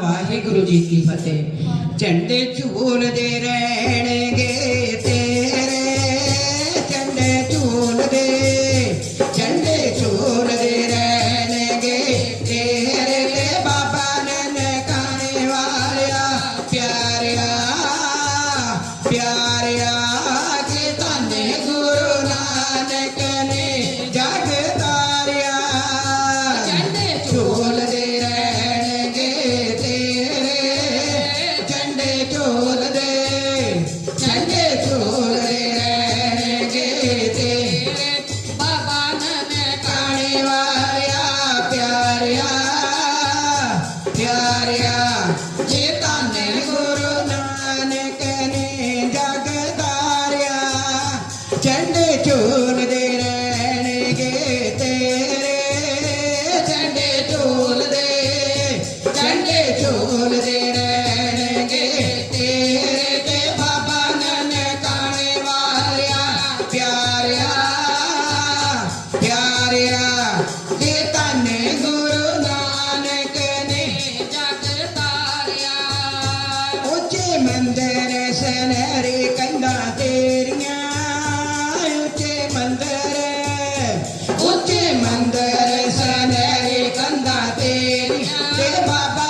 ਵਾਹਿਗੁਰੂ ਜੀ ਕੀ ਫਤਿਹ। ਝੰਡੇ ਝੂਲਦੇ ਰਹਿਣੇ। ਨਹਿਰੇ ਕੰਧਾਂ ਤੇਰੀਆਂ ਉੱਚੇ ਮੰਦਰ ਉੱਚੇ ਮੰਦਰ ਸਨਹਿਰੇ ਕੰਧਾਂ ਤੇਰੀਆਂ। ਤੇ ਬਾਬਾ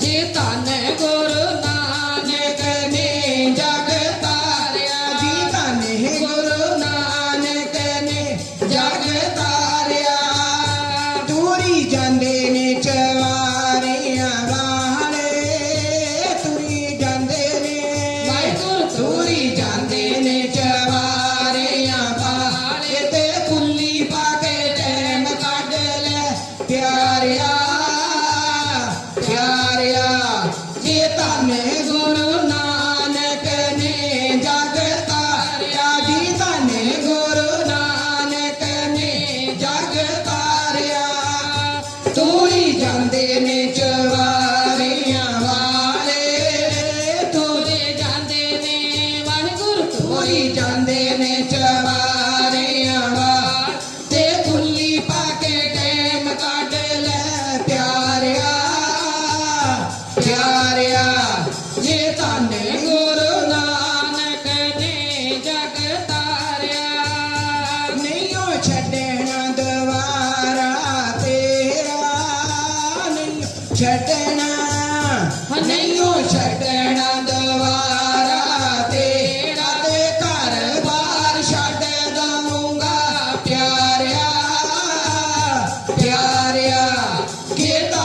ਜੇ ਧਨ ਗੁਰ ਨਾਨਕ ਨੇ ਜਗ ਤਾਰਿਆ ਜੀ ਧਨ ਗੁਰ ਨਾਨਕ ਨੇ ਜਗ ਤਾਰਿਆ ਦੂਰੀ ਜਾਂਦੇ ਨੇ ਚਰ ਹੋਈ ਜਾਂਦੇ ਨੇ ਚਵਾ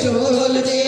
ਝੰਡੇ